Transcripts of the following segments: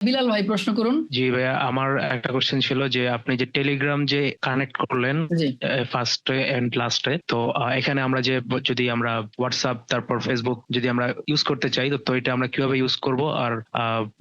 বিলাল ভাই প্রশ্ন করুন। জি ভাইয়া আমার একটা কোশ্চেন ছিল যে আপনি যে টেলিগ্রাম যে কানেক্ট করলেন ফার্স্টে এন্ড লাস্টে তো এখানে আমরা যে যদি আমরা হোয়াটসঅ্যাপ তারপর ফেসবুক যদি আমরা ইউজ করতে চাই তো এটা আমরা কীভাবে ইউজ করব? আর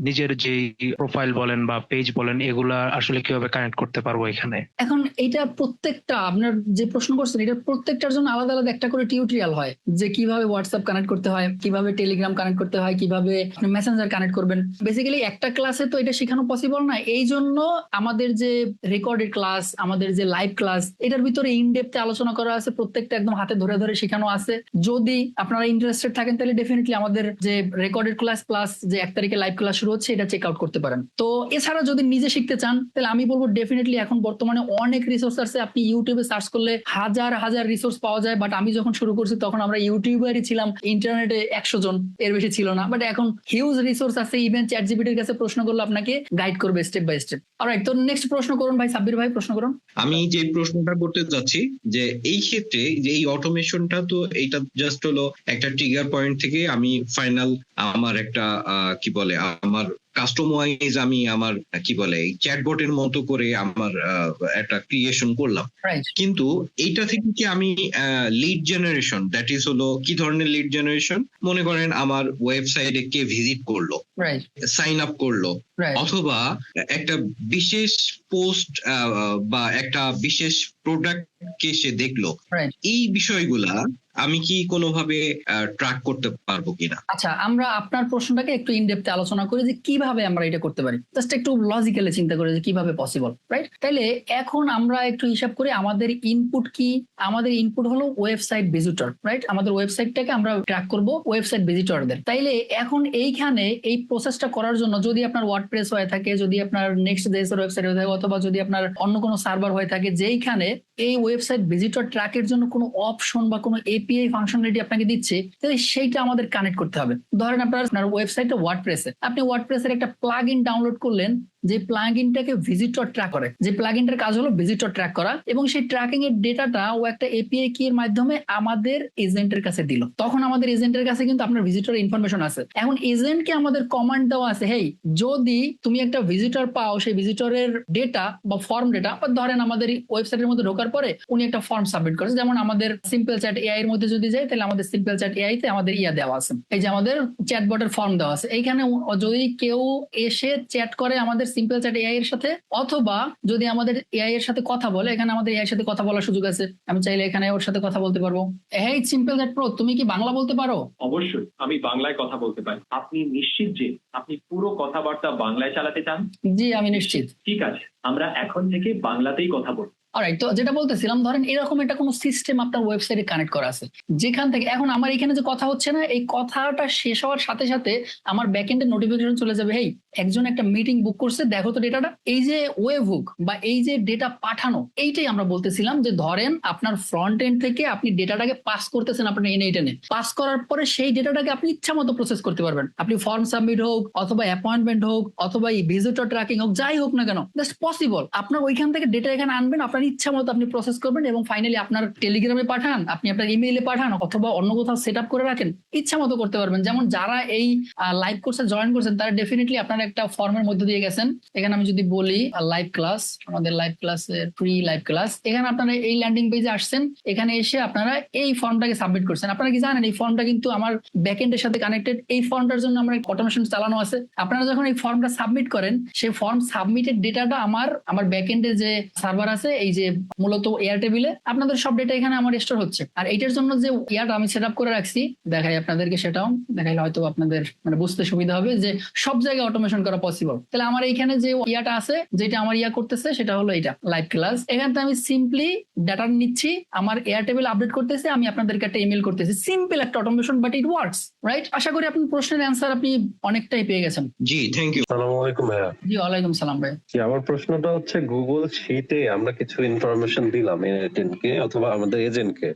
নিজের যে প্রোফাইল বলেন বা পেজ বলেন এগুলা আসলে কীভাবে কানেক্ট করতে পারব এখানে? এখন এটা প্রত্যেকটা আপনার যে প্রশ্ন করছেন এটা প্রত্যেকটার জন্য আলাদা আলাদা একটা করে টিউটোরিয়াল হয় যে কীভাবে হোয়াটসঅ্যাপ কানেক্ট করতে হয় কীভাবে টেলিগ্রাম কানেক্ট করতে হয় কীভাবে মেসেঞ্জার কানেক্ট করবেন। বেসিক্যালি একটা ক্লাসে তো এটা শেখানো পসিবল না। এই জন্য আমাদের যে রেকর্ডেড ক্লাস আমাদের যে লাইভ ক্লাস এটার ভিতরে ইন ডেপথে আলোচনা করা আছে, প্রত্যেকটা একদম হাতে ধরে ধরে শেখানো আছে। যদি আপনারা ইন্টারেস্টেড থাকেন, তাহলে ডেফিনেটলি আমাদের যে রেকর্ডেড ক্লাস প্লাস যে এক তারিখে লাইভ ক্লাস শুরু হচ্ছে, এটা চেক আউট করতে পারেন। তো এছাড়া যদি নিজে শিখতে চান, তাহলে আমি বলব ডেফিনেটলি এখন বর্তমানে অনেক রিসোর্স আছে আপনি ইউটিউবে সার্চ করলে হাজার হাজার রিসোর্স পাওয়া যায়। বাট আমি যখন শুরু করছি, তখন আমরা ইউটিউবারই ছিলাম। ইন্টারনেটে একশো জন, এর বেশি ছিল না। বাট এখন হিউজ রিসোর্স আছে। ইভেন চ্যাট জিপিটির কাছে প্রশ্ন করলে আপনাকে গাইড করবে স্টেপ বাই স্টেপ আর তো নেক্সট প্রশ্ন করুন ভাই, সাব্বির ভাই, প্রশ্ন করুন। আমি যে প্রশ্নটা করতে যাচ্ছি, যে এই ক্ষেত্রে যে এই অটোমেশনটা তো এটা জাস্ট হলো একটা ট্রিগার পয়েন্ট থেকে আমি ফাইনাল আমার একটা কি বলে, আমার কাস্টমাইজ আমি আমার কি বলে চ্যাটবটের মতো করে আমার একটা ক্রিয়েশন করলাম। কিন্তু এইটা থেকে কি আমি লিড জেনারেশন দ্যাট ইজ হলো কি ধরনের লিড জেনারেশন মনে করেন আমার ওয়েবসাইটে কে ভিজিট করল সাইন আপ করল অথবা একটা বিশেষ পোস্ট বা একটা বিশেষ প্রোডাক্ট কে সে দেখল। এই বিষয়গুলা আমি কি কোনোভাবে ট্র্যাক করতে পারব কিনা? আচ্ছা আমরা আপনার প্রশ্নটাকে একটু ইনডেপথে আলোচনা করি যে কীভাবে আমরা এটা করতে পারি। জাস্ট একটু লজিক্যালি চিন্তা করি যে কীভাবে পসিবল রাইট তাইলে এখন আমরা একটু হিসাব করি আমাদের ইনপুট কি? আমাদের ইনপুট হলো ওয়েবসাইট ভিজিটর রাইট আমাদের ওয়েবসাইটটাকে আমরা ট্র্যাক করব ওয়েবসাইট ভিজিটরদের তাইলে এখন এইখানে এই প্রসেসটা করার জন্য যদি আপনার ওয়ার্ডপ্রেস হয়ে থাকে, যদি আপনার নেক্সট দেশের ওয়েবসাইট হয়ে থাকে, অথবা যদি আপনার অন্য কোনো সার্ভার হয়ে থাকে, যেইখানে এই ওয়েবসাইট ভিজিটর ট্র্যাকের জন্য কোনো অপশন বা কোনো এপিআই ফাংশনালিটি আপনাকে দিচ্ছে, তাহলে সেইটা আমাদের কানেক্ট করতে হবে। ধরেন আপনার আপনার ওয়েবসাইটে ওয়ার্ডপ্রেসে আপনি ওয়ার্ডপ্রেসের একটা প্লাগ ইন ডাউনলোড করলেন যে প্লাগ ইনটাকে ভিজিটর ট্র্যাক করে। যে প্লাগ ইনটার কাজ হলো ভিজিটর ট্র্যাক করা এবং সেই ট্র্যাকিং এর ডেটাটা ও একটা এপিআই কি এর মাধ্যমে আমাদের এজেন্টের কাছে দিল। তখন আমাদের এজেন্টের কাছে কিন্তু আপনার ভিজিটর ইনফরমেশন আছে। এখন এজেন্টকে আমাদের কমান্ড দেওয়া আছে, হেই, যদি তুমি একটা ভিজিটর পাও, সেই ভিজিটরের ডেটা বা ফর্ম ডেটা বা ধরেন আমাদের ওয়েবসাইটের মধ্যে ঢোকার পরে উনি একটা ফর্ম সাবমিট করেছে। যেমন আমাদের সিম্পল চ্যাট এআই এর মধ্যে যদি যাই তাহলে আমাদের সিম্পল চ্যাট এআই তে আমাদের ইয়া দেওয়া আছে। এই যে আমাদের চ্যাটবটের ফর্ম দেওয়া আছে। এইখানে যদি কেউ এসে চ্যাট করে আমাদের সিম্পল চ্যাট এআই এর সাথে অথবা যদি আমাদের এআই এর সাথে কথা বলে এখানে আমাদের এআই এর সাথে কথা বলার সুযোগ আছে। আমি চাইলে এখানে ওর সাথে কথা বলতে পারব। হ্যাঁ সিম্পল চ্যাট প্রো তুমি কি বাংলা বলতে পারো? অবশ্যই আমি বাংলায় কথা বলতে পারি। আপনি নিশ্চিত যে আপনি পুরো কথাবার্তা বাংলায় চালাতে চান? জি আমি নিশ্চিত। ঠিক আছে আমরা এখন থেকে বাংলাতেই কথা বলব। অলরাইট তো যেটা বলতেছিলাম, ধরেন এরকম একটা কোনো সিস্টেম আপনার ওয়েবসাইটে কানেক্ট করা আছে। যেখান থেকে, এখন আমার এখানে যে কথা হচ্ছে না, এই কথাটা শেষ হওয়ার সাথে সাথে আমার নোটিফিকেশন চলে যাবে, হেই, একজন একটা মিটিং বুক করছে, দেখো তো ডেটাটা এই যে বা এই যে ডেটা পাঠানো, এইটাই আমরা বলতেছিলাম যে, ধরেন আপনার ফ্রন্ট এন্ড থেকে আপনি ডেটাটাকে পাস করতেছেন আপনার এনে টেনে পাস করার পরে সেই ডেটাটাকে আপনি ইচ্ছা মতো প্রসেস করতে পারবেন। আপনি ফর্ম সাবমিট হোক, অথবা অ্যাপয়েন্টমেন্ট হোক, অথবা ভিজিটর ট্র্যাকিং হোক, যাই হোক না কেন জাস্ট পসিবল আপনার ওইখান থেকে ডেটা এখানে আনবেন, আপনার ইচ্ছা মতো আপনি প্রসেস করবেন এবং ফাইনালি আপনার টেলিগ্রামে পাঠান, আপনি আপনার ইমেইলে পাঠান অথবা অন্য কোথাও সেট করে রাখেন, ইচ্ছা মতো করতে পারবেন। যেমন যারা এই লাইভ কোর্সে জয়েন করছেন, তারা ডেফিনেটলি আপনার একটা ফর্মের মধ্যে দিয়ে গেছেন। এখানে আমি যদি বলি লাইভ ক্লাস আমাদের লাইভ ক্লাসের ফ্রি লাইভ ক্লাস এখানে আপনারা এই ল্যান্ডিং পেজে আসছেন। এখানে এসে আপনারা এই ফর্মটাকে সাবমিট করছেন। আপনারা কি জানেন, এই ফর্মটা কিন্তু আমার ব্যাকএন্ডের সাথে কানেক্টেড এই ফর্মটার জন্য আমরা অটোমেশন চালানো আছে। আপনারা যখন এই ফর্মটা সাবমিট করেন, সেই ফর্ম সাবমিটেড ডেটাটা আমার আমার ব্যাকএন্ডে যে সার্ভার আছে, এই যে মূলত এয়ার টেবিলে আপনাদের সব ডেটা এখানে আমার স্টোর হচ্ছে। আর এইটার জন্য যে ইয়াটা আমি সেট আপ করে রাখছি দেখাই আপনাদেরকে সেটাও দেখাইলে হয়তো আপনাদের মানে বুঝতে সুবিধা হবে যে সব জায়গায় অটোমেশন করা পসিবল তাহলে আমার এইখানে যে ইয়াটা আছে যেটা আমার ইয়া করতেছে সেটা হলো এটা লাইভ ক্লাস এখানে আমি সিম্পলি ডাটা নিচ্ছি আমার এয়ার টেবিল আপডেট করতেছি আমি আপনাদেরকে একটা ইমেল করতেছি। সিম্পল একটা automation but it works right আশা করি আপনার প্রশ্নের অ্যান্সার আপনি অনেকটাই পেয়ে গেছেন। জি থ্যাংক ইউ সালাম আলাইকুম ভাইয়া। জি ওয়ালাইকুম সালাম ভাই জি, আমার প্রশ্নটা হচ্ছে গুগল শিটে আমরা কিছু ইনফরমেশন দিলাম এজেন্টকে অথবা আমাদের এজেন্টকে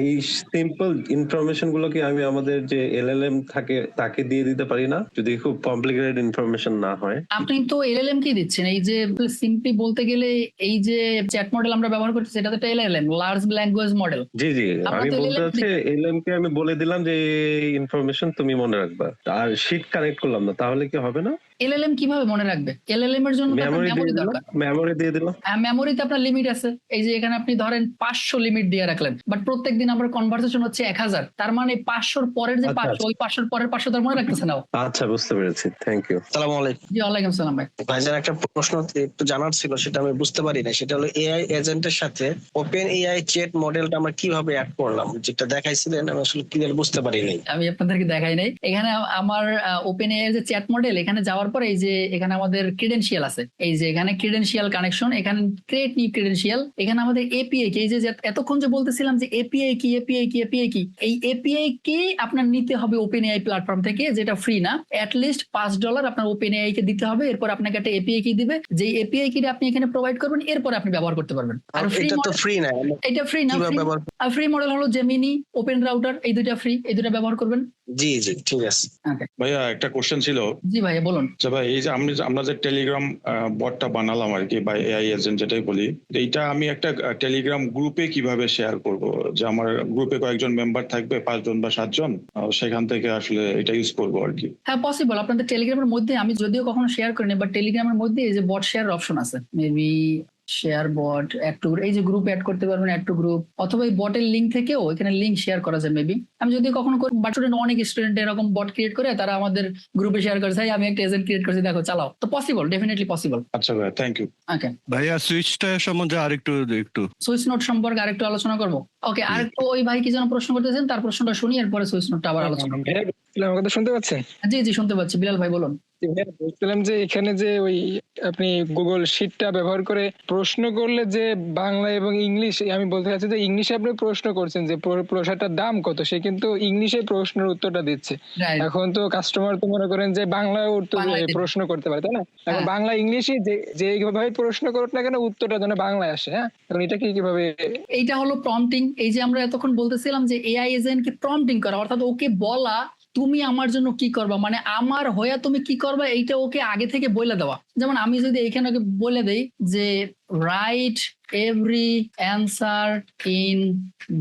এই সিম্পল ইনফরমেশনগুলো কি আমি আমাদের যে এলএলএম থাকে তাকে দিয়ে দিতে পারি না যদি খুব কমপ্লিকেটেড ইনফরমেশন না হয়। আপনি তো এলএলএম কি দিচ্ছেন? এই যে সিম্পলি বলতে গেলে এই যে চ্যাট মডেল আমরা ব্যবহার করছি সেটা তো এলএলএম লার্জ ল্যাঙ্গুয়েজ মডেল জি জি আমি বলতে চাচ্ছি এলএম কে আমি বলে দিলাম যে ইনফরমেশন তুমি মনে রাখবা। আর শিট কানেক্ট করলাম না তাহলে কি হবে না? এলএলএম কীভাবে মনে রাখবে? এলএলএম এর জন্য মেমোরি দিয়ে দিলাম মেমোরি দিয়ে দিলাম। মেমোরিতে আপনার লিমিট আছে। এই যে এখানে আপনি ধরেন পাঁচশো লিমিট দিয়ে রাখলেন। বাট প্রত্যেকদিন আমার কনভারসেশন হচ্ছে এক হাজার। তার মানে পাঁচশোর পরের যে আচ্ছা, পাঁচশো ওই পাঁচশোর পরের পাঁচশো তার মনে রাখতেছে না আচ্ছা বুঝতে পেরেছি। থ্যাংক ইউ সালাম আলাইকুম। জি ওয়ালাইকুম সালাম ভাই। ভাইজান একটা প্রশ্ন একটু জানার ছিল সেটা আমি বুঝতে পারি না সেটা হলো এআই এজেন্টের সাথে ওপেন এআই চ্যাট মডেলটা আমরা কীভাবে অ্যাড করলাম? যেটা দেখাইছিলেন আমি আসলে ক্লিয়ার বুঝতে পারি নাই। আমি আপনাদেরকে দেখাই নাই। এখানে আমার ওপেন এর যে চ্যাট মডেল এখানে যাওয়ার পরে এই যে এখানে আমাদের ক্রিডেন্সিয়াল আছে। এই যে এখানে ক্রিডেন্সিয়াল কানেকশন এখানে ক্রিয়েট নিউ ক্রিডেন্সিয়াল এখানে আমাদের এপিআই কি এই যে এতক্ষণ যে বলতেছিলাম যে এপিআই কি এপিআই কি এপিআই কি এই এপিআই কে আপনার নিতে হবে ওপেন এআই প্ল্যাটফর্ম থেকে যেটা ফ্রি না লিস্ট পাঁচ ডলার আপনার ওপেন এআই কে দিতে হবে এরপর আপনাকে একটা এপিআই কি দিবে যে এপিআই কি আপনি এখানে প্রোভাইড করবেন এরপর আপনি ব্যবহার করতে পারবেন। আর ফ্রি এটা তো ফ্রি না এটা ফ্রি না আর ফ্রি মডেল হলো জেমিনি ওপেন রাউটার এই দুইটা ফ্রি এই দুইটা ব্যবহার করবেন। জি জি ঠিক আছে। ভাইয়া একটা কোশ্চেন ছিল। জি ভাইয়া বলুন। যে ভাই এই যে আমি আমরা যে টেলিগ্রাম বটটা বানালাম আর কি বা এআই এজেন্ট যেটাই বলি এইটা আমি একটা টেলিগ্রাম গ্রুপে কীভাবে শেয়ার করব? যে আমার গ্রুপে কয়েকজন মেম্বার থাকবে পাঁচজন বা সাতজন সেখান থেকে আসলে এটা ইউজ করব আর কি। হ্যাঁ পসিবল আপনাদের টেলিগ্রামের মধ্যে আমি যদিও কখনো শেয়ার করিনি বাট টেলিগ্রামের মধ্যে এই যে বট শেয়ার অপশন আছে। Maybe share bot add to এই যে গ্রুপ অ্যাড করতে পারবেন অ্যাড টু গ্রুপ অথবা এই বটের লিঙ্ক থেকেও এখানে লিঙ্ক শেয়ার করা যায় মেবি আমি যদি কখনো বাট স্টুডেন্ট অনেক স্টুডেন্ট এরকম বট ক্রিয়েট করে তারা আমাদের গ্রুপে শেয়ার করেছে "এই, আমি একটা এজেন্ট ক্রিয়েট করেছি দেখো চালাও। তো পসিবল ডেফিনেটলি পসিবল আচ্ছা ভাই থ্যাংক ইউ ওকে ভাইয়া সুইচটা সম্বন্ধে আরেকটু একটু। সুইচ নোট সম্পর্কে আরেকটু আলোচনা করব? ওকে আরেকটু ওই ভাই কি যেন প্রশ্ন করতেছেন? তার প্রশ্নটা শুনি নোটটা আবার আলোচনা শুনতে পাচ্ছেন? জি জি শুনতে পাচ্ছি। বিলাল ভাই বলুন। বলছিলাম যে এখানে যে ওই আপনি গুগল শিটটা ব্যবহার করে প্রশ্ন করলে যে বাংলা এবং ইংলিশ আমি বলতে চাচ্ছি যে ইংলিশে আপনি প্রশ্ন করছেন যে প্র- প্রসাদটার দাম কত? সে কিন্তু ইংলিশে প্রশ্নের উত্তরটা দিচ্ছে। এখন তো কাস্টমার তো মনে করেন যে বাংলায় উত্তর প্রশ্ন করতে পারে তাই না? এখন হ্যাঁ। বাংলা ইংলিশে যে যেভাবে প্রশ্ন করুক না কেন উত্তরটা যেন বাংলায় আসে হ্যাঁ? এটা কি কীভাবে এইটা হলো প্রম্পটিং এই যে আমরা এতক্ষণ বলতেছিলাম যে এআই এজেন্ট কে প্রম্পটিং করা, অর্থাৎ ওকে বলা, তুমি আমার জন্য কি করবা? মানে আমার হয়ে তুমি কি করবা? এইটা ওকে আগে থেকে বলে দেওয়া। যেমন আমি যদি এখানে ওকে বলে দেই যে right every answer in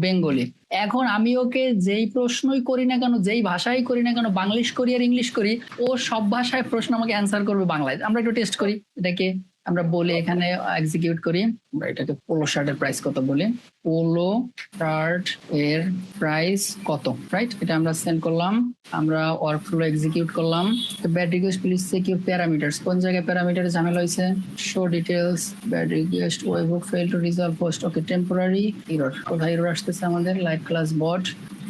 Bengali এখন আমি ওকে যেই প্রশ্নই করি না কেন, যেই ভাষাই করি না কেন, বাংলিশ করি আর ইংলিশ করি, ও সব ভাষায় প্রশ্ন আমাকে অ্যান্সার করবে বাংলায়। আমরা একটু টেস্ট করি এটাকে আমরা বলি এখানে এক্সিকিউট করি, আমরা এটাকে পোলো শার্টের প্রাইস কত বলি? পোলো শার্ট এর প্রাইস কত? রাইট এটা আমরা সেন্ড করলাম, আমরা ওয়ার্কফ্লো এক্সিকিউট করলাম। Bad request please check your parameters কোন জায়গায় প্যারামিটার ঝামেলা হয়েছে? Show details bad request webhook fail to resolve post okay temporary error কোথায় ইরর আসতেছে আমাদের? লাইভ ক্লাস বট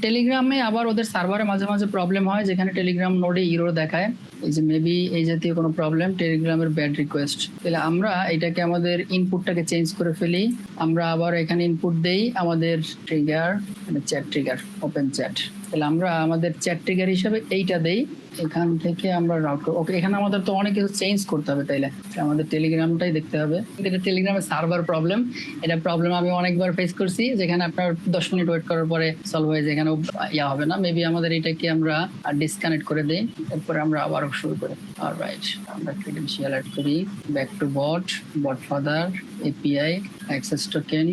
টেলিগ্রামে আবার ওদের সার্ভারে মাঝে মাঝে প্রবলেম হয়, যেখানে টেলিগ্রাম নোডে ইরো দেখায়। এই যে মেবি এই জাতীয় কোনো প্রবলেম টেলিগ্রামের ব্যাড রিকোয়েস্ট তাহলে আমরা এটাকে আমাদের ইনপুটটাকে চেঞ্জ করে ফেলি। আমরা আবার এখানে ইনপুট দেই, আমাদের ট্রিগার মানে চ্যাট ট্রিগার ওপেন চ্যাট তাহলে আমরা আমাদের চ্যাট ট্রিগার হিসেবে এইটা দেই। এখান থেকে আমরা রাউট ওকে, এখানে আমাদের তো অনেক কিছু চেঞ্জ করতে হবে তাইলে। আমাদের টেলিগ্রামটাই দেখতে হবে। এটা টেলিগ্রামের সার্ভার প্রবলেম এটা প্রবলেম আমি অনেকবার ফেস করছি, যেখানে আপনার দশ মিনিট ওয়েট করার পরে সলভ হয়ে যায়। এখানে ইয়া হবে না। মেবি আমাদের এটাকে আমরা ডিসকানেক্ট করে দিই। এরপরে আমরা আবার শুরু করি। রাইট আমরা ক্রেডেনশিয়াল অ্যাড করি। Back to bot bot father API access token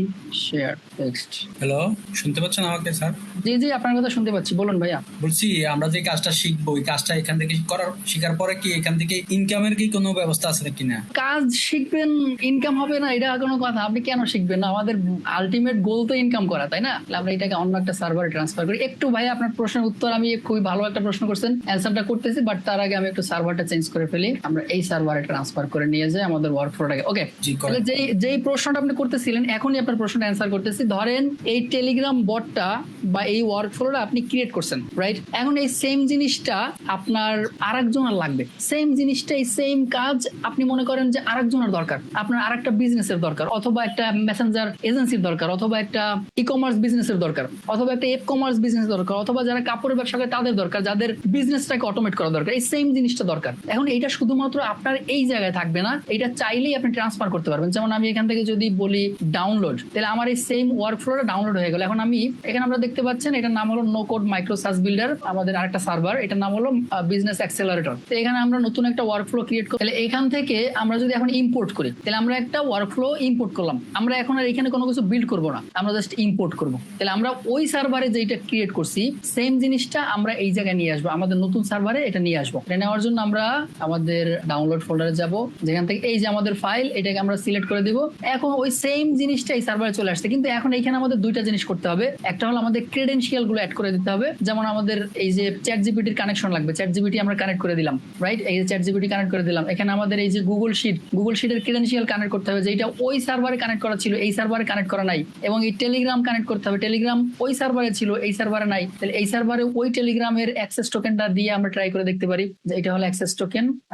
share text hello শুনতে পাচ্ছেন আমাকে স্যার? জি জি আপনার কথা শুনতে পাচ্ছি। বলুন ভাইয়া। বলছি আমরা যে কাজটা শিখব ওই কাজটা এখান থেকে করার শেখার পরে কি এখান থেকে ইনকামের কি কোনো ব্যবস্থা আছে নাকি না কাজ শিখবেন ইনকাম হবে না এটা কোনো কথা। আপনি কেন শিখবেন না? আমাদের আলটিমেট গোল তো ইনকাম করা তাই না? আমরা এটাকে অন্য একটা সার্ভারে ট্রান্সফার করি। একটু ভাই আপনার প্রশ্নের উত্তর আমি খুবই ভালো একটা প্রশ্ন করছেন। অ্যান্সারটা করতেছি বাট তার আগে আমি একটু সার্ভারটা চেঞ্জ করে ফেলি আমরা এই সার্ভারে ট্রান্সফার করে নিয়ে যাই আমাদের ওয়ার্কফ্লোটাকে ওকে তাহলে যেই যেই প্রশ্নটা আপনি করতেছিলেন এখনই আপনার প্রশ্নটা অ্যান্সার করতেছি। ধরেন এই টেলিগ্রাম বটটা বা এই ওয়ার্কফ্লোটা আপনি ক্রিয়েট করছেন রাইট এখন এই সেম জিনিসটা আপনার আরেকজনের লাগবে। সেম জিনিসটা এই সেম কাজ আপনি মনে করেন যে আরেকজনের দরকার। আপনার আরেকটা বিজনেসের দরকার অথবা একটা মেসেঞ্জার এজেন্সির দরকার অথবা একটা ই কমার্স বিজনেসের দরকার অথবা একটা এপ কমার্স বিজনেস দরকার অথবা যারা কাপড়ের ব্যবসা করে তাদের দরকার যাদের বিজনেসটাকে অটোমেট করা দরকার। এই সেম জিনিসটা দরকার। এখন এটা শুধুমাত্র আপনার এই জায়গায় থাকবে না এটা চাইলেই আপনি ট্রান্সফার করতে পারবেন। যেমন আমি এখান থেকে যদি বলি ডাউনলোড তাহলে আমার এই সেম ওয়ার্ক ফ্লোটা ডাউনলোড হয়ে গেল। এখন আমি এখানে আপনারা দেখতে পাচ্ছেন, এটার নাম হলো no code micro search builder আমাদের আরেকটা সার্ভার এটার নাম হলো বিজনেস অ্যাক্সেলারেটর তো এখানে আমরা নতুন একটা ওয়ার্ক ফ্লো ক্রিয়েট করি তাহলে এখান থেকে আমরা যদি এখন ইম্পোর্ট করি, তাহলে আমরা একটা ওয়ার্ক ফ্লো ইম্পোর্ট করলাম। আমরা এখন আর এখানে কোনো কিছু বিল্ড করব না, আমরা জাস্ট ইম্পোর্ট করব। তাহলে আমরা ওই সার্ভারে যেটা ক্রিয়েট করছি সেম জিনিসটা আমরা এই জায়গায় নিয়ে আসব, আমাদের নতুন সার্ভারে এটা নিয়ে আসব। এটা নেওয়ার জন্য আমরা আমাদের ডাউনলোড ফোল্ডারে যাব। যেখান থেকে এই যে আমাদের ফাইল এটাকে আমরা সিলেক্ট করে দিব। এখন ওই সেম জিনিসটা এই সার্ভারে চলে আসছে। কিন্তু এখন এইখানে আমাদের দুইটা জিনিস করতে হবে। একটা হলো আমাদের ক্রেডেন্সিয়ালগুলো অ্যাড করে দিতে হবে। যেমন আমাদের এই যে চ্যাট জিপিটির কানেকশন লাগবে। চ্যাট জিপিটি আমরা কানেক্ট করে দিলাম রাইট এই যে চ্যাট জিপিটি কানেক্ট করে দিলাম। এখানে আমাদের এই যে গুগল শিট গুগল শিটের ক্রেডেন্সিয়াল কানেক্ট করতে হবে। যেটা ওই সার্ভারে কানেক্ট করা ছিল, এই সার্ভারে কানেক্ট করা নাই। এবং এই টেলিগ্রাম কানেক্ট করতে হবে। টেলিগ্রাম ওই সার্ভারে ছিল, এই সার্ভারে নাই। তাহলে এই সার্ভারে ওই টেলিগ্রামের অ্যাক্সেস টোকেনটা দিয়ে আমরা ট্রাই করে দেখতে পারি। যে এটা হলো অ্যাক্সেস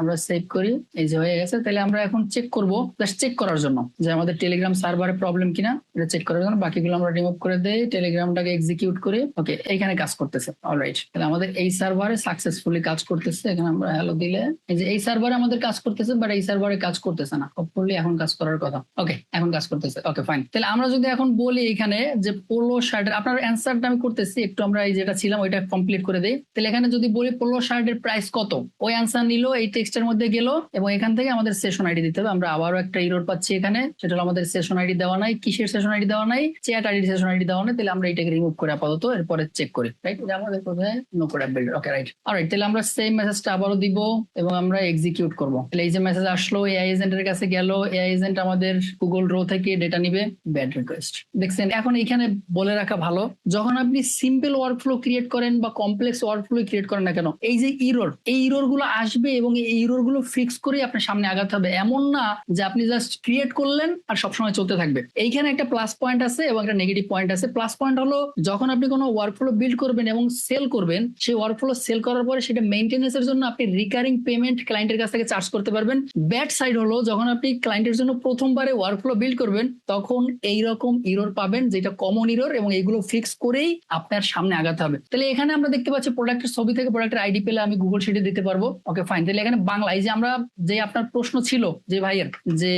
আমরা সেভ করি, এই যে হয়ে গেছে, তাহলে আমরা এখন চেক করব জাস্ট চেক করার জন্য যে আমাদের টেলিগ্রাম সার্ভারে প্রবলেম কিনা, এটা চেক করার জন্য। বাকিগুলো আমরা রিমুভ করে দেই টেলিগ্রামটাকে এক্সিকিউট করে। ওকে এখানে কাজ করতেছে অলরাইট তাহলে আমাদের এই সার্ভারে সাকসেসফুলি কাজ করতেছে, এখানে আমরা হ্যালো দিলে। এই যে এই সার্ভারে আমাদের কাজ করতেছে বাট এই সার্ভারে কাজ করতেছে না। হোপফুলি এখন কাজ করার কথা। ওকে এখন কাজ করতেছে। ওকে ফাইন তাহলে আমরা যদি এখন বলি এখানে যে পোলো শার্টের আপনার অ্যান্সারটা আমি করতেছি, একটু আমরা এই যেটা ছিলাম, ওইটা কমপ্লিট করে দেই। তাহলে এখানে যদি বলি পোলো শার্টের প্রাইস কত? ওই অ্যান্সার নিল এই টেক্সটের মধ্যে গেল এবং এখান থেকে আমাদের সেশন আইডি দিতে হবে। আমরা আবারও একটা ইরোড পাচ্ছি এখানে। সেটা হলো আমাদের সেশন আইডি দেওয়া নাই, কিসের সেশন আইডি দেওয়া নাই চ্যাট আইডি সেশন আইডি দেওয়া নাই, তাহলে আমরা এটাকে রিমুভ করে আপাতত এরপরে চেক করি। রাইট আমাদের কোথায় no code app builder okay right alright তাহলে আমরা সেম মেসেজটা আবারও দিব এবং আমরা এক্সিকিউট করব। তাহলে এই যে মেসেজ আসলো এআই এজেন্টের কাছে গেল এআই এজেন্ট আমাদের গুগল রো থেকে ডেটা নিবে ব্যাড রিকোয়েস্ট দেখছেন, এখন এখানে বলে রাখা ভালো, যখন আপনি সিম্পল ওয়ার্কফ্লো ক্রিয়েট করেন বা কমপ্লেক্স ওয়ার্কফ্লো ক্রিয়েট করেন না কেন, এই যে ইরোর এই ইরোরগুলো আসবে এবং এই ইরোরগুলো ফিক্স করে আপনার সামনে আগাতে হবে। এমন না যে আপনি জাস্ট ক্রিয়েট করলেন আর সবসময় চলতে থাকবে। এইখানে একটা প্লাস পয়েন্ট আছে এবং একটা নেগেটিভ পয়েন্ট আছে। প্লাস পয়েন্ট হলো যখন আপনি কোনো ওয়ার্কফ্লো বিল্ড করবেন এবং সেল করবেন, সেই ওয়ার্কফ্লো সেল করার পরে সেটা মেনটেন্স এর জন্য আপনি রিকারিং পেমেন্ট ক্লায়েন্টের কাছ থেকে চার্জ করতে পারবেন। ব্যাড সাইড হলো যখন আপনি ক্লায়েন্টের জন্য প্রথমবারে ওয়ার্কফ্লো বিল্ড করবেন, তখন এই রকম ইরোর পাবেন যেটা কমন ইরোর এবং এইগুলো ফিক্স করেই আপনার সামনে আগাতে হবে। তাহলে এখানে আমরা দেখতে পাচ্ছি প্রোডাক্টের ছবি থেকে প্রোডাক্টের আইডি পেলে আমি গুগল শিটে দিতে পারব। ওকে ফাইন তাহলে এখানে বাংলা এই যে আমরা যে আপনার প্রশ্ন ছিল যে ভাইয়ের, যে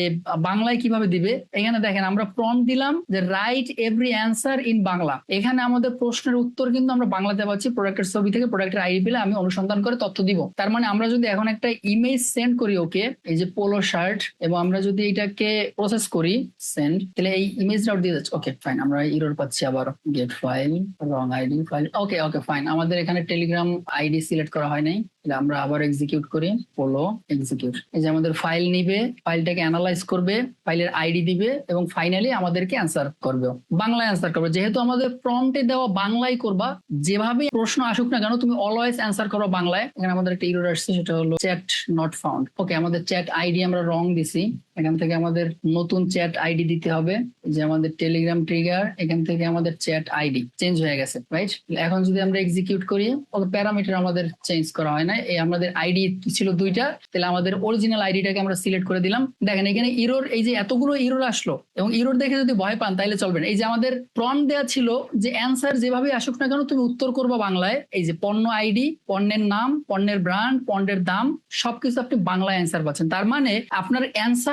বাংলায় কীভাবে দিবে, এখানে দেখেন আমরা প্রম দিলাম যে right every answer in Bangla. এখানে আমাদের প্রশ্নের উত্তর কিন্তু আমরা বাংলাতে পাচ্ছি প্রোডাক্টের ছবি থেকে প্রোডাক্টের আইডি পেলে আমি অনুসন্ধান করে তথ্য দিব। তার মানে আমরা যদি এখন একটা ইমেজ সেন্ড করি ওকে, এই যে পোলো শার্ট এবং আমরা যদি এটাকে প্রসেস করি সেন্ড তাহলে এই ইমেজটাও দিয়ে যাচ্ছে। ওকে ফাইন আমরা ইরোর পাচ্ছি আবার get file wrong ID file okay okay fine আমাদের এখানে টেলিগ্রাম আইডি সিলেক্ট করা হয় নাই। আমরা আবার এক্সিকিউট করি পোলো এক্সিকিউট এই যে আমাদের ফাইল নিবে ফাইলটাকে অ্যানালাইজ করবে ফাইলের আইডি দিবে এবং ফাইনালি আমাদেরকে অ্যান্সার করবে। বাংলায় অ্যান্সার করবে। যেহেতু আমাদের প্রম্পটে দেওয়া বাংলায় করবা যেভাবে প্রশ্ন আসুক না কেন, তুমি অলওয়েজ অ্যান্সার করো বাংলায়। এখানে আমাদের একটা ইরোর আসছে, সেটা হলো চ্যাট নট ফাউন্ড ওকে আমাদের চ্যাট আইডি আমরা রং দিছি। এখান থেকে আমাদের নতুন চ্যাট আইডি দিতে হবে, যে আমাদের টেলিগ্রাম ট্রিগার এখান থেকে আমাদের চ্যাট আইডি চেঞ্জ হয়ে গেছে রাইট এখন যদি আমরা এক্সিকিউট করি প্যারামিটার আমাদের চেঞ্জ করা হয় না। এই আমাদের আইডি ছিল দুইটা, তাহলে আমাদের অরিজিনাল আইডিটাকে আমরা সিলেক্ট করে দিলাম। দেখেন, এখানে ইরোর এই যে এতগুলো ইরোর আসলো, এবং ইরোর দেখে যদি ভয় পান, তাহলে চলবে না। এই যে আমাদের প্রম দেওয়া ছিল যে অ্যান্সার যেভাবে আসুক না কেন, তুমি উত্তর করব বাংলায়। এই যে পণ্য আইডি, পণ্যের নাম, পণ্যের ব্র্যান্ড পণ্যের দাম, সবকিছু আপনি বাংলায় অ্যান্সার পাচ্ছেন। তার মানে আপনার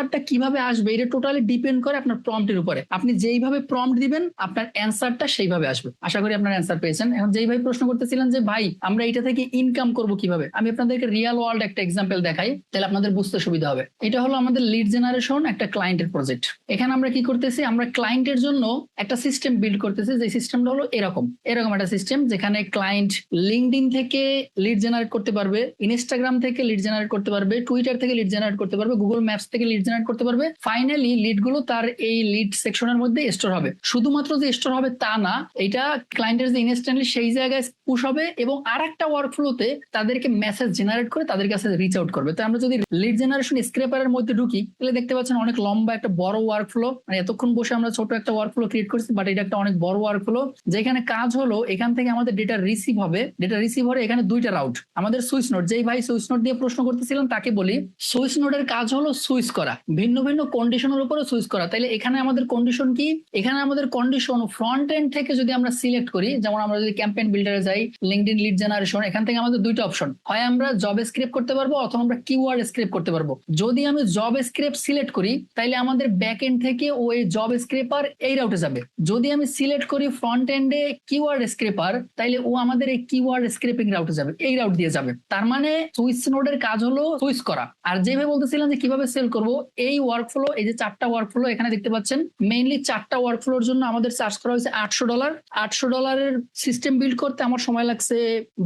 অ্যান্সারটা কীভাবে আসবে, এটা টোটালি ডিপেন্ড করে আপনার প্রম্পটের উপরে। আপনি যেইভাবে প্রম্পট দিবেন, আপনার অ্যান্সারটা সেইভাবে আসবে। আশা করি আপনার অ্যান্সার পেয়েছেন। এখন যেই ভাই প্রশ্ন করতেছিলেন যে, ভাই, আমরা এটা থেকে ইনকাম করব কীভাবে? আমি আপনাদেরকে রিয়েল ওয়ার্ল্ড একটা এক্সাম্পল দেখাই, তাহলে আপনাদের বুঝতে সুবিধা হবে। এটা হলো আমাদের লিড জেনারেশন একটা ক্লায়েন্টের প্রজেক্ট এখানে আমরা কি করতেছি, আমরা ক্লায়েন্টের জন্য একটা সিস্টেম বিল্ড করতেছি, যে সিস্টেমটা হলো এরকম। এরকম একটা সিস্টেম যেখানে ক্লায়েন্ট লিঙ্কডিন থেকে লিড জেনারেট করতে পারবে ইনস্টাগ্রাম থেকে লিড জেনারেট করতে পারবে টুইটার থেকে লিড জেনারেট করতে পারবে গুগল ম্যাপস থেকে লিড জেনারেট করতে পারবে। ফাইনালি লিডগুলো তার এই লিড সেকশনের মধ্যে স্টোর হবে। শুধুমাত্র যে স্টোর হবে তা না, এটা ক্লায়েন্টের যে ইনস্ট্যান্টলি সেই জায়গায় পুশ হবে এবং আর একটা ওয়ার্কফ্লোতে তাদেরকে মেসেজ জেনারেট করে তাদের কাছে রিচ আউট করবে। তো আমরা যদি লিড জেনারেশন স্ক্রেপারের মধ্যে ঢুকি, তাহলে দেখতে পাচ্ছেন অনেক লম্বা একটা বড় ওয়ার্কফ্লো মানে এতক্ষণ বসে আমরা ছোট একটা ওয়ার্কফ্লো ক্রিয়েট করছি বাট এটা একটা অনেক বড় ওয়ার্কফ্লো যেখানে কাজ হলো, এখান থেকে আমাদের ডেটা রিসিভ হবে। ডেটা রিসিভ হলে এখানে দুইটা রাউট আমাদের সুইচ নোট যেই ভাই সুইচ নোট দিয়ে প্রশ্ন করতেছিলাম তাকে বলি সুইচ নোটের কাজ হলো সুইচ করা। ভিন্ন ভিন্ন কন্ডিশনের উপরে সুইচ করা। তাইলে এখানে আমাদের কন্ডিশন কি? এখানে আমাদের কন্ডিশন ফ্রন্ট এন্ড থেকে যদি আমরা সিলেক্ট করি, যেমন আমরা যদি ক্যাম্পেইন বিল্ডারে যাই লিঙ্কডিন লিড জেনারেশন এখান থেকে আমাদের দুইটা অপশন হয় আমরা জব স্ক্রিপ্ট করতে পারব অথবা আমরা কিওয়ার্ড স্ক্রিপ্ট করতে পারব। যদি আমি জব স্ক্রিপ্ট সিলেক্ট করি, তাইলে আমাদের ব্যাক এন্ড থেকে ওই জব স্ক্রেপার এই রাউটে যাবে। যদি আমি সিলেক্ট করি ফ্রন্ট এন্ডে কিওয়ার্ড স্ক্রেপার তাইলে ও আমাদের এই কিওয়ার্ড স্ক্রেপিং রাউটে যাবে, এই রাউট দিয়ে যাবে। তার মানে সুইচ নোডের কাজ হলো সুইচ করা। আর যেভাবে বলতেছিলাম যে কীভাবে সেল করব এই ওয়ার্কফ্লো এই যে চারটা ওয়ার্কফ্লো এখানে দেখতে পাচ্ছেন মেইনলি চারটা ওয়ার্কফ্লোর জন্য আমাদের চার্জ করা হয়েছে আটশো ডলার আটশো ডলারের সিস্টেম বিল্ড করতে আমার সময় লাগছে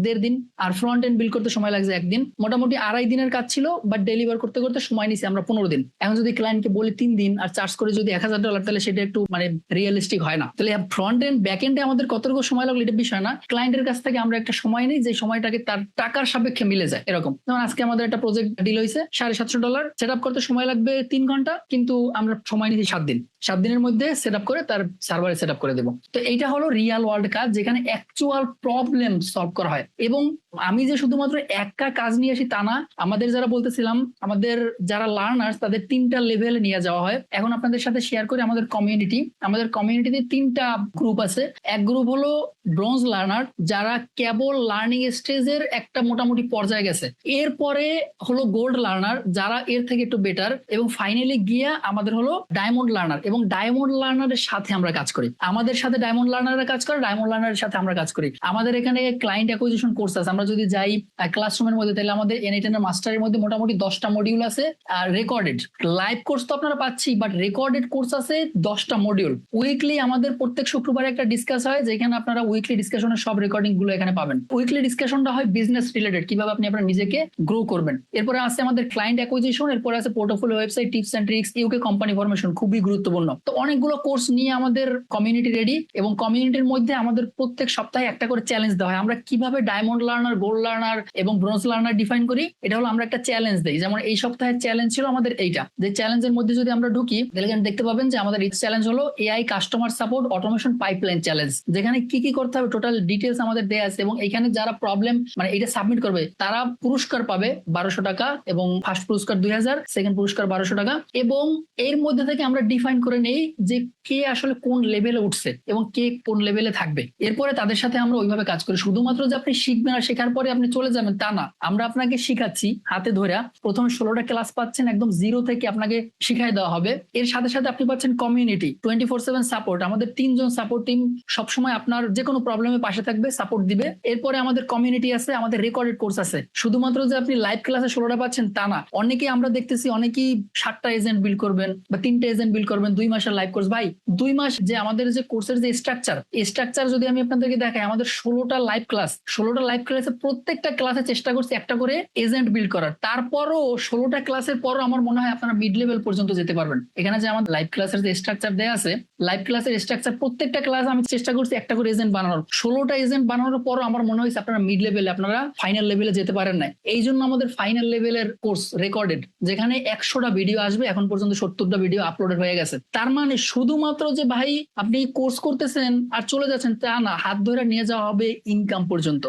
দেড় দিন, আর ফ্রন্ট এন্ড বিল্ড করতে সময় লাগছে একদিন। মোটামুটি আড়াই দিনের কাজ ছিল বাট ডেলিভার করতে করতে সময় নিছি আমরা পনেরো দিন। এখন যদি ক্লায়েন্টকে বলি তিন দিন, আর চার্জ করে যদি এক হাজার ডলার তাহলে সেটা একটু মানে রিয়েলিস্টিক হয় না। তাহলে ফ্রন্ট এন্ড ব্যাক এন্ডে আমাদের কতটুকু সময় লাগল এটা বিষয় না। ক্লায়েন্টের কাছ থেকে আমরা একটা সময় নিই, যে সময়টাকে তার টাকার সাপেক্ষে মিলে যায়, এরকম। যেমন আজকে আমাদের একটা প্রজেক্ট ডিল হয়েছে সাড়ে সাতশো ডলার সেট করতে সময় লাগবে তিন ঘণ্টা কিন্তু আমরা সময় নিয়েছি সাত দিন। সাত দিনের মধ্যে সেট আপ করে তার সার্ভারে সেট আপ করে দেবো। তো এইটা হলো রিয়াল ওয়ার্ল্ড কাজ, যেখানে অ্যাকচুয়াল প্রবলেম সলভ করা হয়। এবং আমি যে শুধুমাত্র একটা কাজ নিয়ে আসি তা না, আমাদের যারা বলতেছিলাম, আমাদের যারা লার্নার্স তাদের তিনটা লেভেলে নিয়ে যাওয়া হয়। এখন আপনাদের সাথে শেয়ার করি আমাদের কমিউনিটি আমাদের কমিউনিটিতে তিনটা গ্রুপ আছে। এক গ্রুপ হলো ব্রোঞ্জ লার্নার যারা কেবল লার্নিং স্টেজের একটা মোটামুটি পর্যায়ে গেছে। এরপরে হলো গোল্ড লার্নার যারা এর থেকে একটু বেটার এবং ফাইনালি গিয়া আমাদের হলো ডায়মন্ড লার্নার এবং ডায়মন্ড লার্নারের সাথে আমরা কাজ করি। আমাদের সাথে ডায়মন্ড লার্নারের কাজ করে ডায়মন্ড লার্নারের সাথে আমরা কাজ করি। আমাদের এখানে ক্লায়েন্ট অ্যাকুইজিশন কোর্স আছে। আমরা যদি যাই ক্লাসরুমের মধ্যে, তাহলে আমাদের এনএটেন মাস্টারের মধ্যে মোটামুটি দশটা মডিউল আছে। আর রেকর্ডেড লাইভ কোর্স তো আপনারা পাচ্ছি বাট রেকর্ডেড কোর্স আছে দশটা মডিউল উইকলি আমাদের প্রত্যেক শুক্রবার একটা ডিসকাস হয়, যেখানে আপনারা উইকলি ডিসকাশনের সব রেকর্ডিংগুলো এখানে পাবেন। উইকলি ডিসকাশনটা হয় বিজনেস রিলেটেড কীভাবে আপনি আপনার নিজেকে গ্রো করবেন। এরপরে আছে আমাদের ক্লায়েন্ট অ্যাকুইজিশন এরপরে আছে portfolio website tips and tricks UK company formation খুবই গুরুত্বপূর্ণ। তো অনেকগুলো কোর্স নিয়ে আমাদের কমিউনিটি রেডি এবং কমিউনিটির মধ্যে আমাদের প্রত্যেক সপ্তাহে একটা করে চ্যালেঞ্জ দেওয়া হয়। আমরা কীভাবে ডায়মন্ড লার্নার গোল্ড লার্নার এবং ব্রোঞ্জ লার্নার ডিফাইন করি, এটা হলো আমরা একটা চ্যালেঞ্জ দিই। যেমন এই সপ্তাহের চ্যালেঞ্জ ছিল আমাদের এইটা। যে চ্যালেঞ্জের মধ্যে যদি আমরা ঢুকি, তাহলে দেখতে পাবেন যে আমাদের চ্যালেঞ্জ হলো AI customer support automation pipeline challenge যেখানে কি কি করতে হবে টোটাল ডিটেলস আমাদের দেয়া আছে এবং এখানে যারা প্রবলেম মানে এটা সাবমিট করবে, তারা পুরস্কার পাবে বারোশো টাকা এবং ফার্স্ট পুরস্কার দুই হাজার সেকেন্ড পুরস্কার বারোশো টাকা এবং এর মধ্যে থেকে আমরা ডিফাইন করে নেই যে কে আসলে কোন লেভেলে উঠছে এবং কে কোন লেভেলে থাকবে। এরপরে তাদের সাথে আমরা ওইভাবে কাজ করি। শুধুমাত্র যে আপনি শিখবেন আর শেখার পরে আপনি চলে যাবেন, তা না। আমরা আপনাকে শিখাচ্ছি হাতে ধরে। প্রথমে ষোলোটা ক্লাস পাচ্ছেন, একদম জিরো থেকে আপনাকে শিখাই দেওয়া হবে। এর সাথে সাথে আপনি পাচ্ছেন community twenty four seven support আমাদের তিনজন সাপোর্ট টিম সবসময় আপনার যে কোনো প্রবলেমে পাশে থাকবে সাপোর্ট দিবে। এরপরে আমাদের কমিউনিটি আছে, আমাদের রেকর্ডেড কোর্স আছে। শুধুমাত্র যে আপনি লাইভ ক্লাসে ষোলোটা পাচ্ছেন, তা না। অনেকেই আমরা দেখতেছি, অনেকেই সাতটা এজেন্ট বিল করবেন বা তিনটা এজেন্ট বিল করবেন দুই মাসের লাইভ কোর্স ভাই, দুই মাস যে আমাদের যে কোর্সের যে স্ট্রাকচার স্ট্রাকচার যদি আমি আপনাদেরকে দেখাই, আমাদের ষোলোটা লাইভ ক্লাস ষোলোটা লাইভ ক্লাসে প্রত্যেকটা ক্লাসে চেষ্টা করছি একটা করে এজেন্ট বিল্ড করার। তারপরও ষোলোটা ক্লাসের পরও আমার মনে হয় আপনারা মিড লেভেল পর্যন্ত যেতে পারবেন। এখানে যে আমাদের লাইভ ক্লাসের যে স্ট্রাকচার দেওয়া আছে লাইভ ক্লাসের স্ট্রাকচার প্রত্যেকটা ক্লাস আমি চেষ্টা করছি একটা করে এজেন্ট বানানোর। ষোলোটা এজেন্ট বানানোর পরও আমার মনে হয়েছে আপনারা মিড লেভেলে আপনারা ফাইনাল লেভেলে যেতে পারেন না এই জন্য আমাদের ফাইনাল লেভেলের কোর্স রেকর্ডেড যেখানে একশোটা ভিডিও আসবে, এখন পর্যন্ত সত্তরটা ভিডিও আপলোডেড হয়ে গেছে। তার মানে শুধুমাত্র যে ভাই আপনি কোর্স করতেছেন আর চলে যাচ্ছেন তা না, হাত ধরে নিয়ে যাওয়া হবে ইনকাম পর্যন্ত।